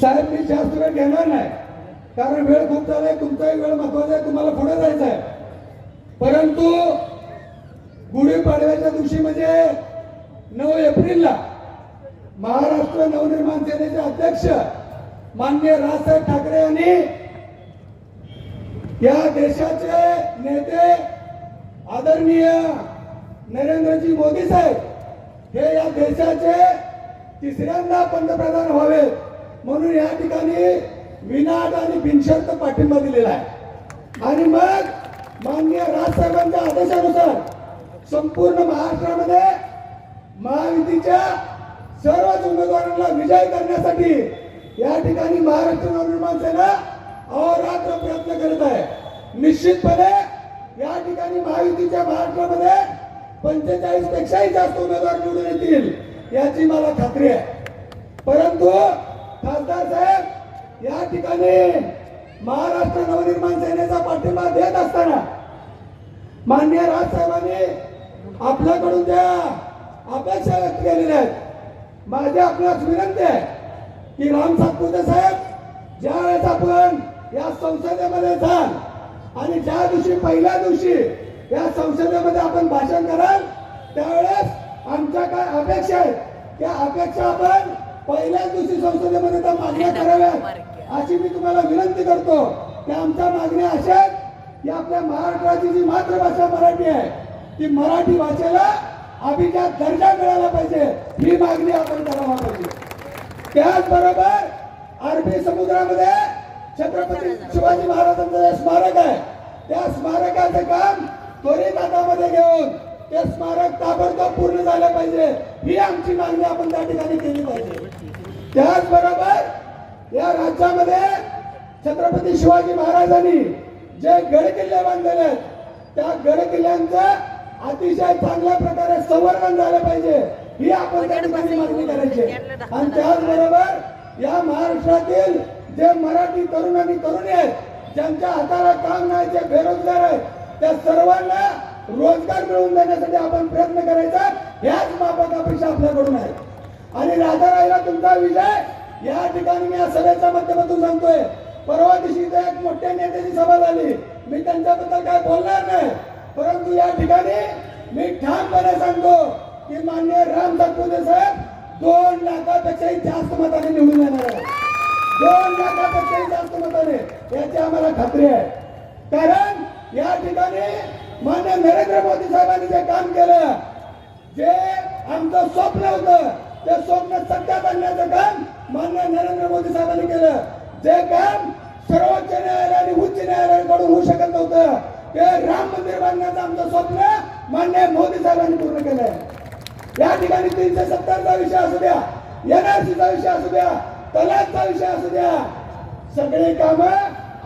साहेब मी जास्त वेळ घेणार नाही. कारण वेळ खूप झालाय तुमचाही वेळ महत्त्वाचा आहे तुम्हाला पुढे जायचं आहे परंतु गुढीपाडव्याच्या दिवशी म्हणजे नऊ एप्रिलला महाराष्ट्र नवनिर्माण सेनेचे अध्यक्ष माननीय राजसाहेब ठाकरे यांनी या देशाचे नेते आदरणीय नरेंद्रजी मोदी साहेब हे या देशाचे तिसऱ्यांदा पंतप्रधान व्हावे म्हणून या ठिकाणी विनाट आणि बिनशर्त पाठिंबा दिलेला आहे. आणि मग माननीय राजसाहेबांच्या आदेशानुसार संपूर्ण महाराष्ट्रामध्ये महायुतीच्या सर्वच उमेदवारांना विजय करण्यासाठी या ठिकाणी महाराष्ट्र नवनिर्माण सेना अहोरात्र प्रयत्न करत आहे. निश्चितपणे या ठिकाणी महायुतीच्या महाराष्ट्रामध्ये पंचेचाळीस पेक्षाही जास्त उमेदवार निवडून येतील याची मला खात्री आहे. परंतु खासदार साहेब या ठिकाणी महाराष्ट्र नवनिर्माण सेनेचा पाठिंबा देत असताना माननीय राजसाहेबांनी आपल्याकडून ज्या अपेक्षा व्यक्त केलेल्या आहेत माझी आपल्यास विनंती आहे की राम सातपुते साहेब ज्या वेळेस आपण या संसदेमध्ये जाल आणि ज्या दिवशी पहिल्या दिवशी या संसदेमध्ये आपण भाषण कराल त्यावेळेस आमच्या काय अपेक्षा आहेत? त्या अपेक्षा आपण पहिल्याच दिवशी संसदेमध्ये त्या मागण्या कराव्यात. अशी मी तुम्हाला विनंती करतो की आमच्या मागण्या अशा आहेत की आपल्या महाराष्ट्राची जी मातृभाषा मराठी आहे ती मराठी भाषेला अभिजात दर्जा मिळाला पाहिजे. ही मागणी आपण करायला पाहिजे त्याचबरोबर अरबी समुद्रामध्ये छत्रपती शिवाजी महाराजांचं जे स्मारक आहे त्या स्मारकाचं काम त्वरित हातामध्ये घेऊन ते स्मारक ताबडतोब पूर्ण झालं पाहिजे ही आमची मागणी आपण त्या ठिकाणी केली पाहिजे. त्याचबरोबर या राज्यामध्ये छत्रपती शिवाजी महाराजांनी जे गड किल्ले बांधलेले आहेत त्या गड किल्ल्यांचं अतिशय चांगल्या प्रकारे संवर्धन झालं पाहिजे ही आपण त्या ठिकाणी मागणी करायची आणि त्याचबरोबर या महाराष्ट्रातील जे मराठी तरुण आणि तरुणी आहेत ज्यांच्या हाताला काम नाही जे बेरोजगार आहेत त्या सर्वांना रोजगार मिळवून देण्यासाठी आपण प्रयत्न करायचा ह्याच माफक अपेक्षा आपल्याकडून आहे. आणि राजा राहिला तुमचा विजय या ठिकाणी मी या सभेच्या माध्यमातून सांगतोय. परवा दिवशी इथे एक मोठ्या नेत्याची सभा झाली. मी त्यांच्याबद्दल काय बोलणार नाही. परंतु या ठिकाणी मी ठामपणे सांगतो की मान्य राम सातपुते साहेब दोन लाखापेक्षाही जास्त मताने निवडून येणार आहे दोन लाखापेक्षाही जास्त मताने. याची आम्हाला खात्री आहे. कारण या ठिकाणी मान्य नरेंद्र मोदी साहेबांनी जे काम केलं जे आमचं स्वप्न होतं ते स्वप्न सत्यात आणण्याचं काम मान्य नरेंद्र मोदी साहेबांनी केलं. जे काम सर्वोच्च न्यायालय आणि उच्च न्यायालयाकडून होऊ शकत नव्हतं ते राम मंदिर बांधण्याचं आमचं स्वप्न मान्य मोदी साहेबांनी पूर्ण केलंय. या ठिकाणी तीनशे सत्तरचा विषय असू द्या एनआरसीचा विषय असू द्या तलाकचा विषय असू द्या. सगळे काम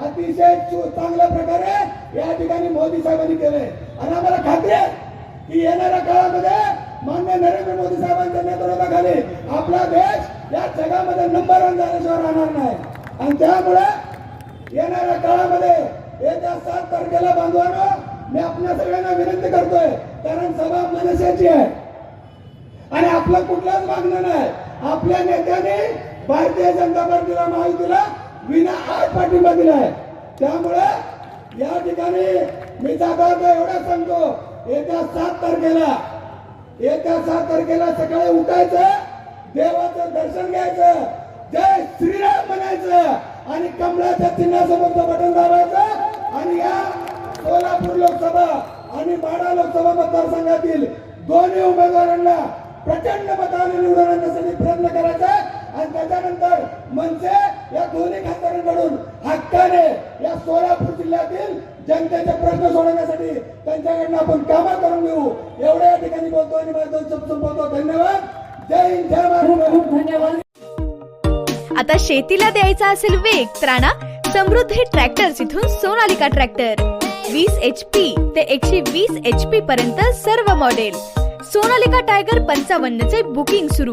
अतिशय चांगल्या प्रकारे या ठिकाणी मोदी साहेबांनी केले. आणि आम्हाला खात्री आहे की येणाऱ्या काळामध्ये मान्य नरेंद्र मोदी साहेबांच्या नेतृत्वाखाली आपला देश या जगामध्ये नंबर वन झाल्याशिवाय राहणार नाही. आणि त्यामुळे येणाऱ्या काळामध्ये येत्या सात तारखेला बांधवानो मी आपल्या सगळ्यांना विनंती करतोय कारण सभा मनसेची आहे. आणि आपलं कुठलाच मागणं नाही. आपल्या नेत्याने भारतीय जनता पार्टीला महायुतीला विना आठ पाठिंबा दिलाय त्यामुळे या ठिकाणी मी जागा एवढा सांगतो. येत्या सात तारखेला येत्या सात तारखेला सकाळी उठायचं देवाचं दर्शन घ्यायचं जय श्रीराम म्हणायचं आणि कमळाच्या चिन्हासमोरचं बटन दाबायचं आणि या सोलापूर लोकसभा आणि माडा लोकसभा मतदारसंघातील दोन्ही उमेदवारांना प्रचंड मताने निवडून आणण्यासाठी प्रयत्न करायचा आणि मनसे या दोन्ही खासदारांकडून हक्काने या सोलापूर जिल्ह्यातील जनतेचे प्रश्न सोडवण्यासाठी त्यांच्याकडनं आपण कामं करून घेऊ. एवढ्या या ठिकाणी बोलतो आणि माझे दोन शब्द संपवतो. धन्यवाद. जय हिंद जय महाराष्ट्र. खूप धन्यवाद. आता शेतीला द्यायचा असेल वेग तर आणा समृद्धी ट्रॅक्टर्स इथून सोनालिका ट्रॅक्टर. वीस एच पी ते एकशे वीस एच पी पर्यंत सर्व मॉडेल सोनालिका टायगर पंचावन्न चे बुकिंग सुरू.